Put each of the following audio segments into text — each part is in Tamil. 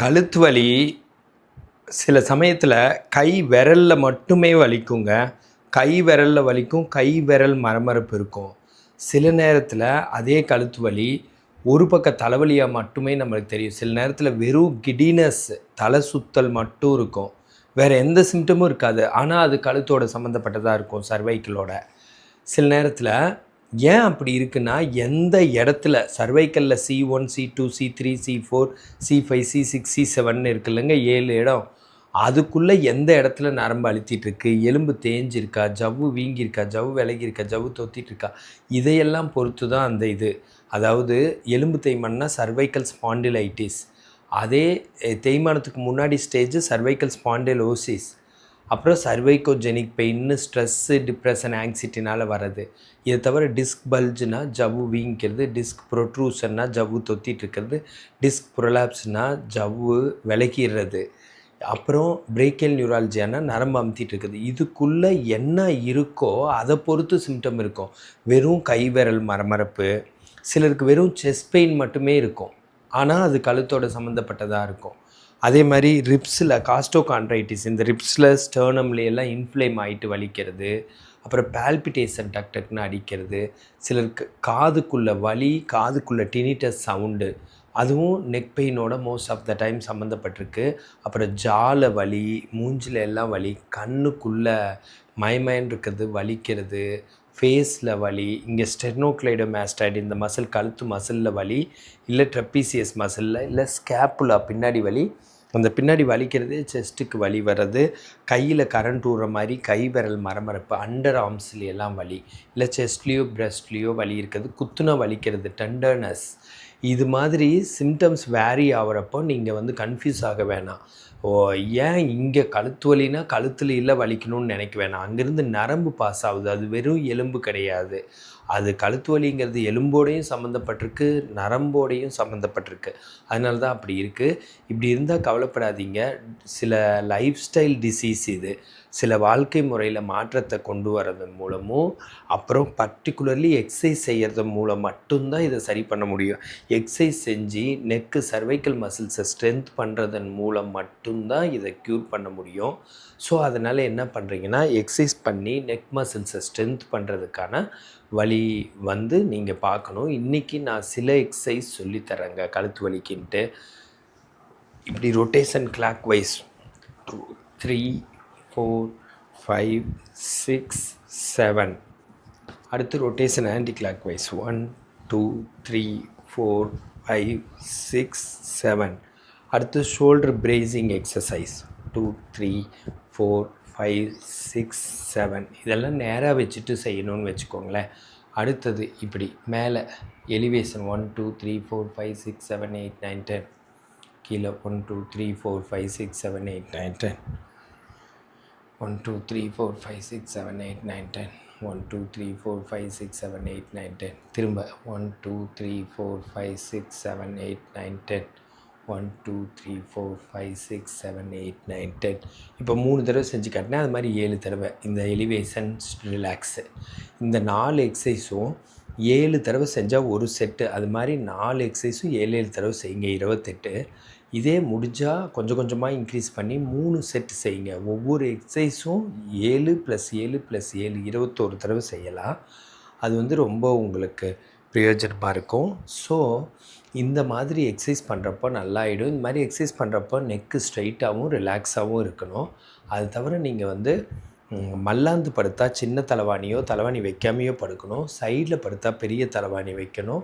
கழுத்து வலி சில சமயத்தில் கை விரலில் மட்டுமே வலிக்குங்க. கை விரலில் வலிக்கும் கை விரல் மரமரப்பு இருக்கும். சில நேரத்தில் அதே கழுத்து வலி ஒரு பக்க தலைவலியாக மட்டுமே நம்மளுக்கு தெரியும். சில நேரத்தில் வெறும் கிடினஸ் தலை சுத்தல் மட்டும் இருக்கும். வேறு எந்த சிம்டமும் இருக்காது. ஆனால் அது கழுத்தோட சம்மந்தப்பட்டதாக இருக்கும் சர்வைக்கலோட சில நேரத்தில் ஏன் அப்படி இருக்குன்னா எந்த இடத்துல சர்வைக்கலில் C one C two C three C four C five C six C seven இருக்கு இல்லைங்க ஏழு இடம். அதுக்குள்ளே எந்த இடத்துல நரம்பு அழுத்திட்டுருக்கு எலும்பு தேஞ்சிருக்கா ஜவ்வு வீங்கியிருக்கா ஜவ்வு விலகியிருக்கா ஜவ்வு தொத்திட்டுருக்கா இதையெல்லாம் பொறுத்து தான் அந்த இது. அதாவது எலும்பு தேய்மானம்னா சர்வைக்கல் ஸ்பாண்டிலைட்டிஸ் அதே தேய்மானத்துக்கு முன்னாடி ஸ்டேஜ் சர்வைக்கல் ஸ்பாண்டிலோசிஸ் அப்புறம் சர்வைகோஜெனிக் பெயின்னு ஸ்ட்ரெஸ்ஸு டிப்ரெஷன் ஆங்ஸைட்டினால் வர்றது. இதை தவிர டிஸ்க் பல்ஜுனா ஜவ்வு வீங்கிக்கிறது டிஸ்க் ப்ரொட்ரூஷன்னா ஜவ்வு தொத்திட்டு இருக்கிறது டிஸ்க் ப்ரொலாப்ஸ்னா ஜவ்வு விலகிடுறது. அப்புறம் பிரேக்கல் நியூராலஜியானா நரம்பு அமுத்திட்டு இருக்குது. இதுக்குள்ளே என்ன இருக்கோ அதை பொறுத்து சிம்டம் இருக்கும். வெறும் கை விரல் மரமரப்பு சிலருக்கு வெறும் செஸ்ட் பெயின் மட்டுமே இருக்கும். ஆனால் அது கழுத்தோட சம்மந்தப்பட்டதாக இருக்கும். அதே மாதிரி ரிப்ஸில் காஸ்டோகான்ட்ரைட்டிஸ் இந்த ரிப்ஸில் ஸ்டர்னம்ல எல்லாம் இன்ஃப்ளேம் ஆகிட்டு வலிக்கிறது. அப்புறம் பால்பிட்டேஷன் டக் டக்னு அடிக்கிறது. சிலருக்கு காதுக்குள்ளே வலி காதுக்குள்ள டினிட்டஸ் சவுண்டு அதுவும் நெக் பெயினோட மோஸ்ட் ஆஃப் த டைம் சம்மந்தப்பட்டிருக்கு அப்புறம் ஜால வலி மூஞ்சில எல்லாம் வலி கண்ணுக்குள்ளே மயமயன் இருக்கிறது வலிக்கிறது. ஃபேஸில் வலி இங்கே ஸ்டெர்னோக்ளைடோ மேஸ்டைடு இந்த மசில் கழுத்து மசிலில் வலி இல்லை ட்ரெப்பீசியஸ் மசிலில் இல்லை ஸ்கேப்புலா பின்னாடி வலி. அந்த பின்னாடி வலிக்கிறது செஸ்ட்டுக்கு வலி வர்றது கையில் கரண்ட் ஊற மாதிரி கை விரல் மரமரப்பு அண்டர் ஆர்ம்ஸ்லேயெல்லாம் வலி இல்லை செஸ்ட்லேயோ பிரஸ்ட்லேயோ வலி இருக்கிறது குத்துனா வலிக்கிறது டெண்டர்னஸ் இது மாதிரி சிம்டம்ஸ் வேரி ஆகிறப்போ நீங்கள் வந்து கன்ஃபியூஸ் ஆக வேணாம். ஓ ஏன் இங்கே கழுத்து வலினா கழுத்தில் இல்லை வலிக்கணும்னு நினைக்க வேணாம். அங்கேருந்து நரம்பு பாஸ் ஆகுது. அது வெறும் எலும்பு கிடையாது. அது கழுத்து வலிங்கிறது எலும்போடையும் சம்மந்தப்பட்டிருக்கு நரம்போடையும் சம்மந்தப்பட்டிருக்கு அதனால தான் அப்படி இருக்குது இப்படி இருந்தால் கவலைப்படாதீங்க. சில லைஃப் ஸ்டைல் டிசீஸ் இது. சில வாழ்க்கை முறையில் மாற்றத்தை கொண்டு வரதன் மூலமும் அப்புறம் பர்டிகுலர்லி எக்ஸசைஸ் செய்கிறது மூலம் மட்டும்தான் இதை சரி பண்ண முடியும். எக்ஸசைஸ் செஞ்சு நெக்கு சர்வைக்கல் மசில்ஸை ஸ்ட்ரென்த் பண்ணுறதன் மூலம் மட்டும்தான் இதை க்யூர் பண்ண முடியும். ஸோ அதனால் என்ன பண்ணுறீங்கன்னா எக்ஸசைஸ் பண்ணி நெக் மசில்ஸை ஸ்ட்ரென்த் பண்ணுறதுக்கான வழி வந்து நீங்கள் பார்க்கணும். இன்றைக்கி நான் சில எக்ஸசைஸ் சொல்லித்தரேங்க கழுத்து வலிக்கின்ட்டு. இப்படி rotation clockwise two three four five six seven அடுத்து rotation anticlockwise one two three four five six seven அடுத்து shoulder bracing exercise two three four five six seven இதெல்லாம் நேராக வச்சுட்டு செய்யணும்னு வச்சுக்கோங்களேன். அடுத்தது இப்படி மேலே elevation one two three four five six seven eight nine ten கீழே one two three four five six seven eight nine ten one two three four five six seven eight nine ten one two three four five six seven eight nine ten திரும்ப. One two three four five six seven eight nine ten one two three four five six seven eight nine ten இப்போ மூணு தடவை செஞ்சு காட்டினேன் அது மாதிரி ஏழு தடவை. இந்த எலிவேஷன் ரிலாக்ஸு இந்த நாலு எக்ஸசைஸும் ஏழு தடவை செஞ்சால் ஒரு செட்டு அது மாதிரி நாலு எக்ஸசைஸும் ஏழு ஏழு தடவை செய்யுங்க. இருபத்தெட்டு. இதே முடிஞ்சால் கொஞ்சம் கொஞ்சமாக இன்க்ரீஸ் பண்ணி மூணு செட் செய்யுங்க. ஒவ்வொரு எக்ஸசைஸும் ஏழு ப்ளஸ் ஏழு ப்ளஸ் ஏழு இருபத்தோரு தடவை செய்யலாம். அது வந்து ரொம்ப உங்களுக்கு பிரயோஜனமாக இருக்கும். ஸோ இந்த மாதிரி எக்ஸசைஸ் பண்ணுறப்போ நல்லாயிடும். இந்த மாதிரி எக்ஸசைஸ் பண்ணுறப்போ நெக்கு ஸ்ட்ரைட்டாகவும் ரிலாக்ஸாகவும் இருக்கணும். அது தவிர நீங்கள் வந்து மல்லாந்து படுத்தா சின்ன தலைவாணியோ தலைவாணி வைக்காமையோ படுக்கணும். சைடில் படுத்தா பெரிய தலைவாணி வைக்கணும்.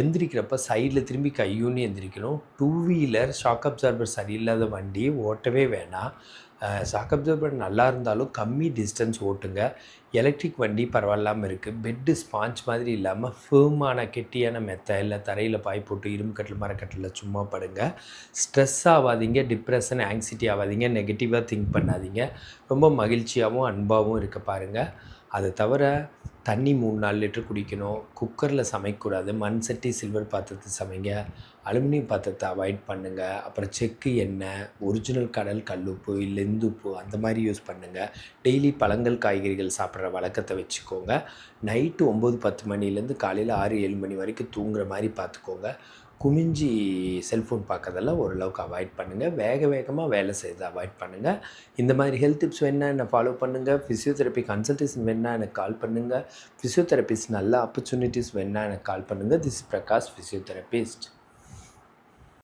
எந்திரிக்கிறப்ப சைடில் திரும்பி கையூன்னு எந்திரிக்கணும். டூ வீலர் ஷாக் அப்சார்பர் சரியில்லாத வண்டி ஓட்டவே வேணாம். சாக்கப் ஜோபர் நல்லா இருந்தாலும் கம்மி டிஸ்டன்ஸ் ஓட்டுங்க. எலக்ட்ரிக் வண்டி பரவாயில்லாமல் இருக்குது பெட்டு ஸ்பாஞ்ச் மாதிரி இல்லாமல் ஃபேமான கெட்டியான மெத்த இல்லை தரையில் பாய் போட்டு இரும்பு கட்டில் மரக்கட்டில் சும்மா படுங்க. ஸ்ட்ரெஸ் ஆகாதீங்க டிப்ரெஷன் ஆங்ஸைட்டி ஆகாதீங்க நெகட்டிவாக திங்க் பண்ணாதீங்க. ரொம்ப மகிழ்ச்சியாகவும் அன்பாகவும் இருக்க பாருங்கள் அதை தவிர தண்ணி மூணு நாலு லிட்டர் குடிக்கணும். குக்கரில் சமைக்கக்கூடாது. மண் சட்டி சில்வர் பாத்திரத்தை சமைங்க. அலுமினியம் பாத்திரத்தை அவாய்ட் பண்ணுங்கள் அப்புறம் செக்கு எண்ணெய் ஒரிஜினல் கடல் கல்லுப்பு லெந்துப்பு அந்த மாதிரி யூஸ் பண்ணுங்கள் டெய்லி பழங்கள் காய்கறிகள் சாப்பிட்ற வழக்கத்தை வச்சுக்கோங்க. நைட்டு ஒம்பது பத்து மணிலேருந்து காலையில் ஆறு ஏழு மணி வரைக்கும் தூங்குற மாதிரி பார்த்துக்கோங்க. குனிஞ்சி செல்ஃபோன் பார்க்கறதெல்லாம் ஓரளவுக்கு அவாய்ட் பண்ணுங்கள் வேக வேகமாக வேலை செய்யறதை அவாய்ட் பண்ணுங்கள் இந்த மாதிரி ஹெல்த் டிப்ஸ் வேணா என்னை ஃபாலோ பண்ணுங்கள் ஃபிசியோதெரப்பி கன்சல்டேஷன் வேணா எனக்கு கால் பண்ணுங்கள் ஃபிசியோதெரப்பிஸ்ட் நல்ல ஆப்பர்ச்சுனிட்டிஸ் வேணா எனக்கு கால் பண்ணுங்கள் திஸ் பிரகாஷ் ஃபிசியோதெரபிஸ்ட்